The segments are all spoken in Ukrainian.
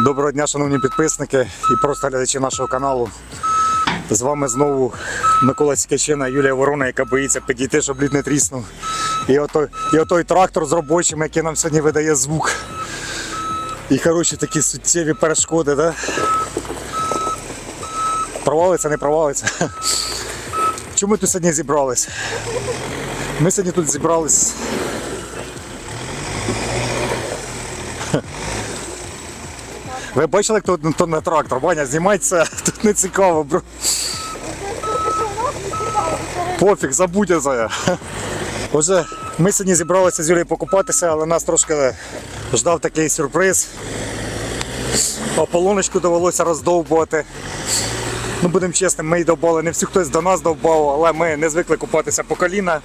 Доброго дня, шановні підписники і просто глядачі нашого каналу. З вами знову Микола Сікачина, Юлія Ворона, яка боїться підійти, щоб лід не тріснув. І отой, і отой трактор з робочим, який нам сьогодні видає звук. І хороші такі суттєві перешкоди, да? Провалиться, не провалиться. Чому ми тут сьогодні зібрались? Ми сьогодні тут зібрались. Ви бачили, тут то на трактор? Ваня, знімай тут не цікаво, бро. Пофіг, забудь це. Отже, ми сьогодні зібралися з Юлією покупатися, але нас трошки ждав такий сюрприз. Ополоночку довелося роздовбувати. Ну, будемо чесним, ми її довбали, не всі хтось до нас довбав, але ми не звикли купатися по коліна.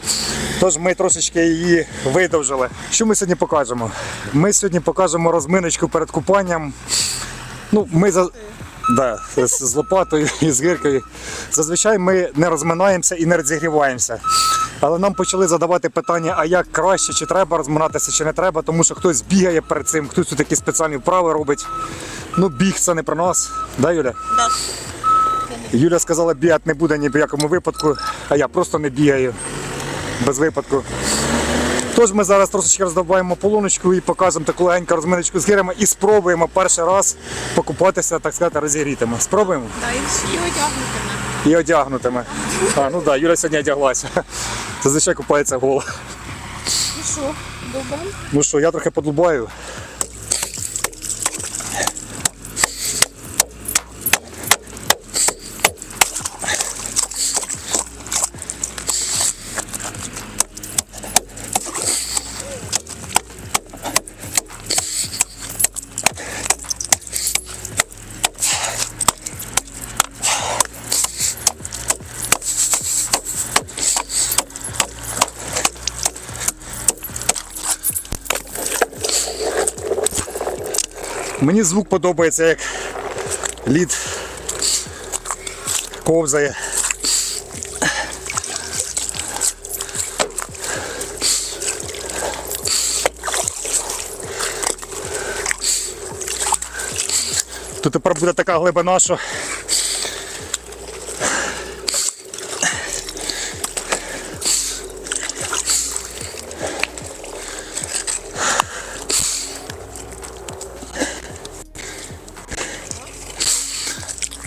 Тож ми трошечки її видовжили. Що ми сьогодні покажемо? Ми сьогодні покажемо розминочку перед купанням. Ну, ми за. Да, з з лопатою і з гиркою. Зазвичай ми не розминаємося і не розігріваємося. Але нам почали задавати питання, а як краще, чи треба розминатися, чи не треба, тому що хтось бігає перед цим, хтось тут такі спеціальні вправи робить. Ну, біг це не про нас. Да, Юля? Да. Юля сказала, бігати не буде ні в якому випадку, а я просто не бігаю без випадку. Тож ми зараз трошечки роздобаємо полуночку і покажемо таку легеньку розминочку з гирями і спробуємо перший раз покупатися, так сказати, розігрітими. Спробуємо Да, і одягнутими. і одягнутими. А, ну так, Юля сьогодні одяглася. Зазвичай купається гола. Ну що, добре? Ну що, я трохи подлубаю. Мені звук подобається, як лід ковзає. Тут тепер буде така глибина, що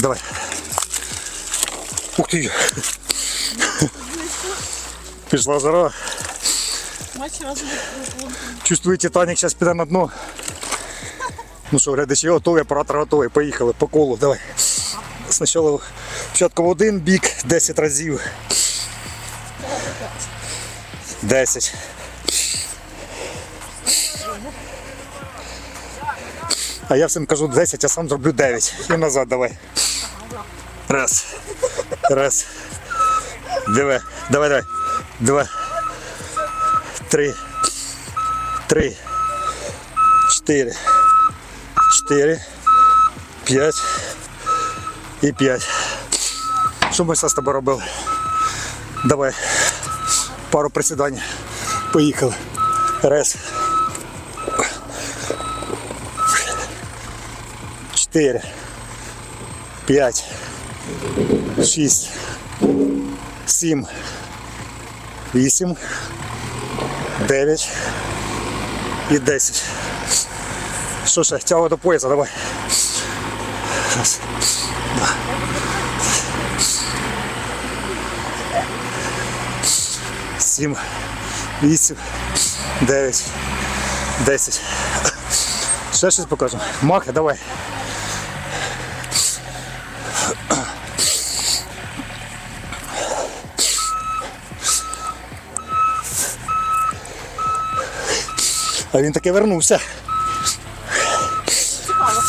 Давай. Ух ти. Пішла разом Чувствую, Титанік зараз піде на дно. Ну що, глядачі готові, оператор готовий. Поїхали по колу. Давай. Спочатку в один бік 10 разів. 10. А я всім кажу 10, а сам зроблю 9. І назад давай. Раз. Раз. Диви. Давай, давай. Два. Три. Три. Чотири. Чотири. П'ять. І п'ять. Що ми все з тобою робили? Давай. Пару присідань. Поїхали. Раз. Чотири. П'ять. Шість. Сім. Вісім. Дев'ять. І десять. Що ще? Тяга до пояса, давай. Раз. Два. Сім. Вісім. Дев'ять. Десять. Ще щось покажемо. Махи, давай. А він таки вернувся. цікаво.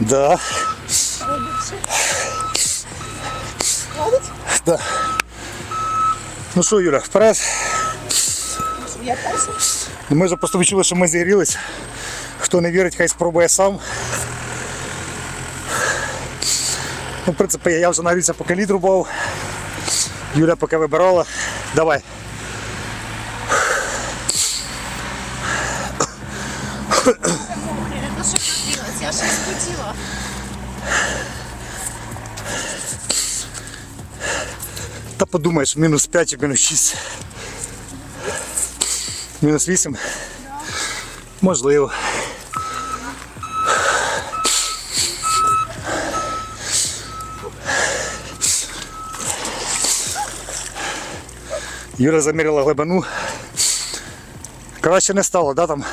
Да, Ходить? да. Ну що, Юля, вперед. Я перший. Ми вже просто відчули, що ми зігрілись. Хто не вірить, хай спробує сам. Ну, в принципі, я вже нагрівся, поки лід рубав. Юля поки вибирала. Давай. Мокрі, Ну що я щось хотіла. Та подумаєш, мінус 5 і мінус 6. Мінус 8? Можливо. Юра заміряла глибину. Краще не стало, да, там?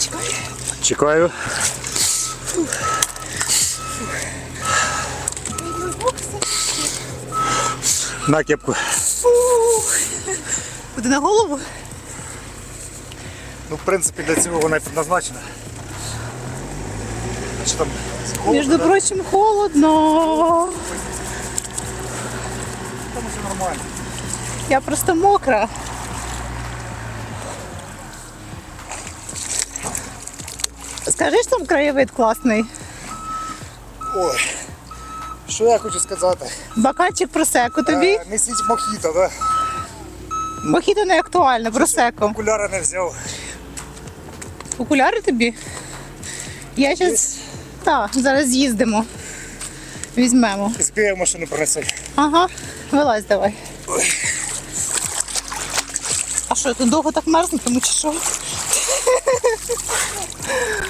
Чекай. Чекаю. На кепку. Куди на голову? Ну, в принципі, для цього вона і предназначена. Що там? Між прочим, холодно. Там все нормально. Я просто мокра. Скажи, що там краєвид класний. Ой. Що я хочу сказати? Баканчик просеку тобі. Е, несіть мохіто, да? Мохіто не актуально, просеку. Окуляри не взяв. Окуляри тобі? Я зараз. Так, зараз з'їздимо. Візьмемо. Збігаю машину принесли. Ага, вилазь давай. А що, тут довго так мерзнутиму чи що?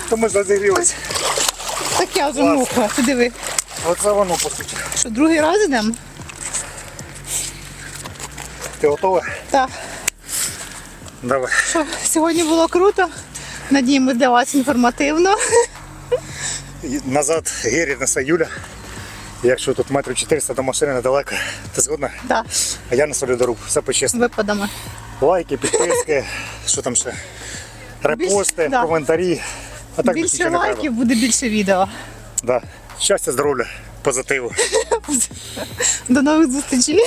То ми зазігрілися. Так я вже мокра. Ти диви. Оце воно по суті. Що, другий раз йдемо? Ти готова? Так. Давай. Що, сьогодні було круто. Надіємося для вас інформативно. Назад Гері несе Юля. Якщо тут метрів 400 до машини недалеко, ти згодна? Так, А я на солю дорогу. Все по-чесному. випадами. Лайки, підписки, що там ще? Репости, Більш- да. коментарі. А так більше лайків буде більше відео. Да. Щастя, здоров'я, позитиву. До нових зустрічей.